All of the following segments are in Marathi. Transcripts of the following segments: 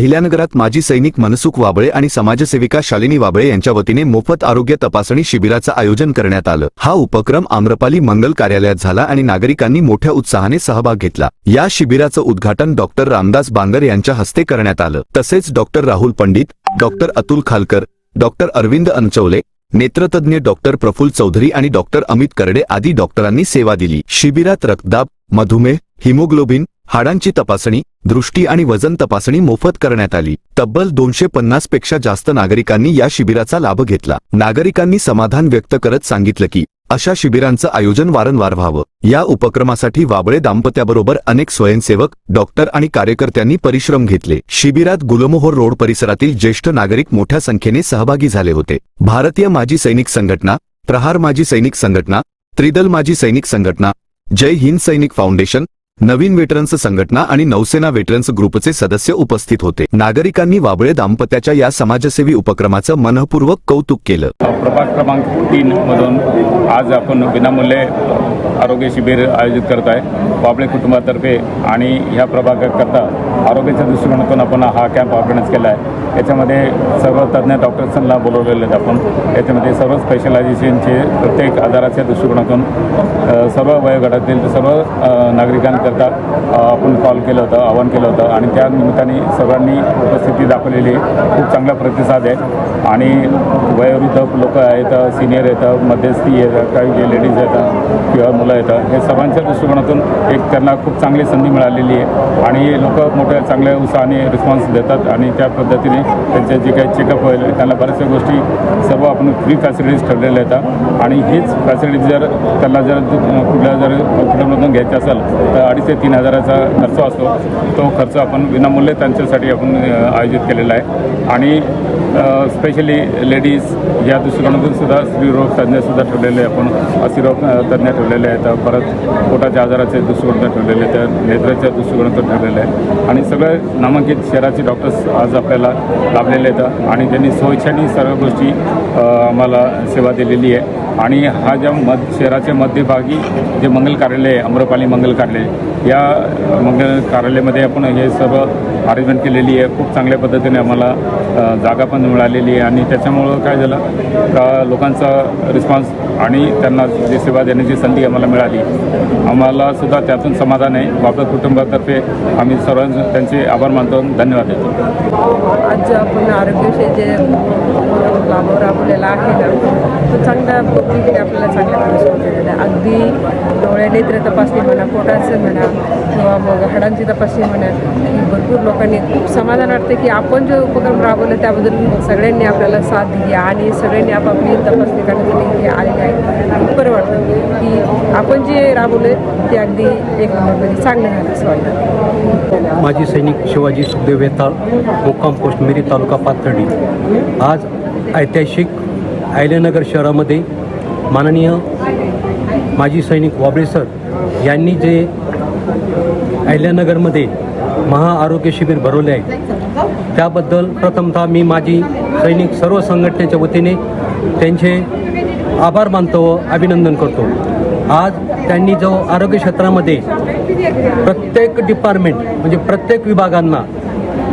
अहिल्यानगरात माजी सैनिक मनसुख वाबळे आणि समाजसेविका शालिनी वाबळे यांच्या वतीने मोफत आरोग्य तपासणी शिबिराचं आयोजन करण्यात आलं. हा उपक्रम आम्रपाली मंगल कार्यालयात झाला आणि नागरिकांनी मोठ्या उत्साहाने सहभाग घेतला. या शिबिराचं उद्घाटन डॉक्टर रामदास बांगर यांच्या हस्ते करण्यात आलं. तसेच doctor Rahul Pandit doctor Atul Khalkar doctor Arvind Anachwale नेत्रतज्ञ doctor Praful Chaudhari आणि डॉक्टर अमित करडे आदी डॉक्टरांनी सेवा दिली. शिबिरात रक्तदाब मधुमेह हिमोग्लोबिन हाडांची तपासणी दृष्टी आणि वजन तपासणी मोफत करण्यात आली. तब्बल दोनशे पन्नासपेक्षा जास्त नागरिकांनी या शिबिराचा लाभ घेतला. नागरिकांनी समाधान व्यक्त करत सांगितलं की अशा शिबिरांचं आयोजन वारंवार व्हावं. या उपक्रमासाठी वाबळे दाम्पत्याबरोबर अनेक स्वयंसेवक डॉक्टर आणि कार्यकर्त्यांनी परिश्रम घेतले. शिबिरात गुलमोहर रोड परिसरातील ज्येष्ठ नागरिक मोठ्या संख्येने सहभागी झाले होते. भारतीय माजी सैनिक संघटना प्रहार माजी सैनिक संघटना त्रिदल माजी सैनिक संघटना जय हिंद सैनिक फाउंडेशन नवीन वेटरन्स संघटना आणि नौसेना वेटरन्स ग्रुपचे सदस्य उपस्थित होते. नागरिकांनी वाबळे दाम्पत्याच्या या समाजसेवी उपक्रमाचं मनःपूर्वक कौतुक केलं. प्रभाग क्रमांक तीन मधून आज आपण विनामूल्य आरोग्य शिबिर आयोजित करत आहे. वाबळे कुटुंबातर्फे आणि ह्या प्रभागाकरता आरोग्याच्या दृष्टिकोनातून आपण हा कॅम्प ऑर्गनाईज केला आहे. याच्यामध्ये सर्व तज्ज्ञ डॉक्टर्सांना बोलवलेले आहेत आपण. याच्यामध्ये सर्व स्पेशलायझेशनचे प्रत्येक आजाराच्या दृष्टिकोनातून सर्व वयोगटातील सर्व नागरिकांकडे करता आपण कॉल केलं होतं आवाहन केलं होतं आणि त्या निमित्ताने सर्वांनी उपस्थिती दाखवलेली. आहे. खूप चांगला प्रतिसाद आहे. आणि वयोवृद्ध लोक आहेत सिनियर येतं मध्यस्थी येतात काही जे लेडीज येतात किंवा मुलं येतात हे सर्वांच्या दृष्टिकोनातून एक त्यांना खूप चांगली संधी मिळालेली आहे. आणि लोक मोठ्या चांगल्या उत्साहाने रिस्पॉन्स देतात आणि त्या पद्धतीने त्यांचे जे काही चेकअप होईल त्यांना बऱ्याचशा गोष्टी सर्व आपण फ्री फॅसिलिटीज ठरलेल्या आहेत. आणि हीच फॅसिलिटी जर त्यांना जर कुठल्या जर हॉस्पिटलमधून घ्यायची असेल तर अडीच ते तीन हजाराचा खर्च असतो. तो खर्च आपण विनामूल्य त्यांच्यासाठी आपण आयोजित केलेला आहे. आणि स्पेशली लेडीज या दृष्टिकोनातून सुद्धा स्त्रीरोग तज्ज्ञसुद्धा ठेवलेले आहे आपण अस्थिरोग तज्ज्ञ ठेवलेले आहेत. परत पोटाच्या आजाराचे दृष्टिकोनातून ठेवलेले आहेत. नेत्राच्या दृष्टिकोनातून ठेवलेले आहे आणि सगळे नामांकित शहराचे डॉक्टर्स आज आपल्याला लाभलेले आहेत. आणि त्यांनी स्वइच्छाने सर्व गोष्टी आम्हाला सेवा दिलेली आहे. आणि हा ज्या मध शहराच्या मध्यभागी जे मंगल कार्यालय आहे अम्रपाली मंगल कार्यालय या मंगल कार्यालयामध्ये आपण हे सर्व अरेंजमेंट केलेली आहे. खूप चांगल्या पद्धतीने आम्हाला जागा पण मिळालेली आहे आणि त्याच्यामुळं काय झालं का लोकांचा रिस्पॉन्स आणि त्यांना जी सेवा देण्याची संधी आम्हाला मिळाली. आम्हाला सुद्धा त्यातून समाधान आहे. बापट कुटुंबातर्फे आम्ही सर्वांचे त्यांचे आभार मानतो धन्यवाद देतो. आज आपण आरोग्यविषयी जे आपल्याला आहे ना तो चांगल्या पद्धतीने आपल्याला चांगल्या दिलेला आहे. अगदी डोळे नेत्र तपासणी म्हणा पोटाचं म्हणा किंवा मग हाडांची तपासणी म्हणा ही भरपूर लोकांनी खूप समाधान वाटतं की आपण जो उपक्रम राबवले त्याबद्दल सगळ्यांनी आपल्याला साथ दिली आणि सगळ्यांनी आपापली तपासणी करण्यासाठी इथे आले आहे. खूप बरं वाटतं की आपण जे राबवलं ते अगदी एक नंबरमध्ये चांगलं झालं असं वाटतं. माजी सैनिक शिवाजी सुखदेव वेताळ मुक्काम पोस्ट मिरी तालुका पाथर्डी. आज ऐतिहासिक आयल्यानगर शहरामध्ये माननीय माजी सैनिक वाबळे सर यांनी जे अहिल्यानगरमध्ये महाआरोग्य शिबिर भरवले आहे त्याबद्दल प्रथमतः मी माजी सैनिक सर्व संघटनेच्या वतीने त्यांचे आभार मानतो व अभिनंदन करतो. आज त्यांनी जो आरोग्य क्षेत्रामध्ये प्रत्येक डिपार्टमेंट म्हणजे प्रत्येक विभागांना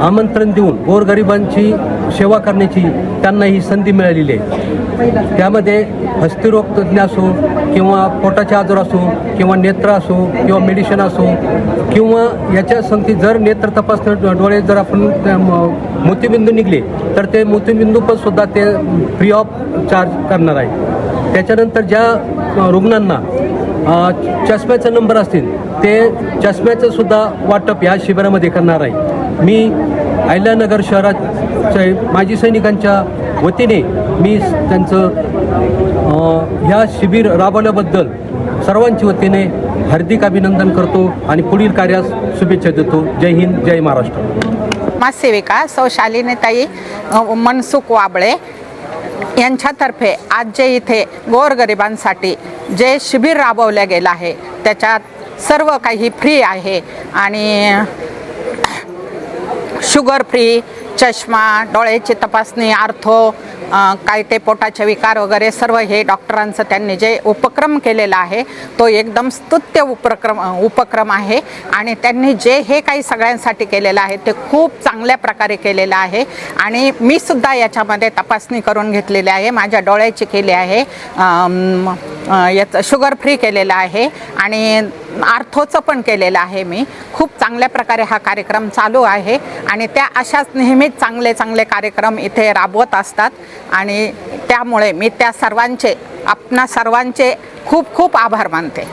आमंत्रण देऊन गोरगरिबांची सेवा करण्याची त्यांना ही संधी मिळालेली आहे. त्यामध्ये हस्तिरोग तज्ज्ञ असो किंवा पोटाचे आजार असो किंवा नेत्र असो किंवा मेडिसिन असो किंवा याच्या संगती जर नेत्र तपासणं डोळे जर आपण त्या म- मोतीबिंदू निघले तर ते मोतीबिंदू पण सुद्धा ते फ्री ऑफ चार्ज करणार आहे. त्याच्यानंतर ज्या रुग्णांना चष्म्याचा नंबर असतील ते चष्म्याचं सुद्धा वाटप या शिबिरामध्ये करणार आहे. मी अहिल्यानगर शहरात शहराचे माजी सैनिकांच्या वतीने मी त्यांचं ह्या शिबिर राबवल्याबद्दल सर्वांच्या वतीने हार्दिक अभिनंदन करतो आणि पुढील कार्यास शुभेच्छा देतो. जय हिंद जय महाराष्ट्र. समाजसेविका सौ शालिनीताई मनसुख वाबळे यांच्यातर्फे आज जे इथे गोरगरिबांसाठी जे शिबिर राबवलं गेलं आहे त्याच्यात सर्व काही फ्री आहे आणि शुगर फ्री चष्मा डोळ्याची तपासणी आर्थो काय ते पोटाचे विकार वगैरे सर्व हे डॉक्टरांचं त्यांनी जे उपक्रम केलेला आहे तो एकदम स्तुत्य उपक्रम उपक्रम आहे. आणि त्यांनी जे हे काही सगळ्यांसाठी केलेलं आहे ते खूप चांगल्या प्रकारे केलेलं आहे. आणि मी सुद्धा याच्यामध्ये तपासणी करून घेतलेली आहे. माझ्या डोळ्याची केली आहे. याचं शुगर फ्री केलेलं आहे. आणि आर्थोचं पण केलेलं आहे मी. खूप चांगल्या प्रकारे हा कार्यक्रम चालू आहे. आणि त्या अशाच नेहमी नेहमीच चांगले चांगले कार्यक्रम इथे राबवत असतात. आणि त्यामुळे मी त्या सर्वांचे आपणा सर्वांचे खूप खूप आभार मानते.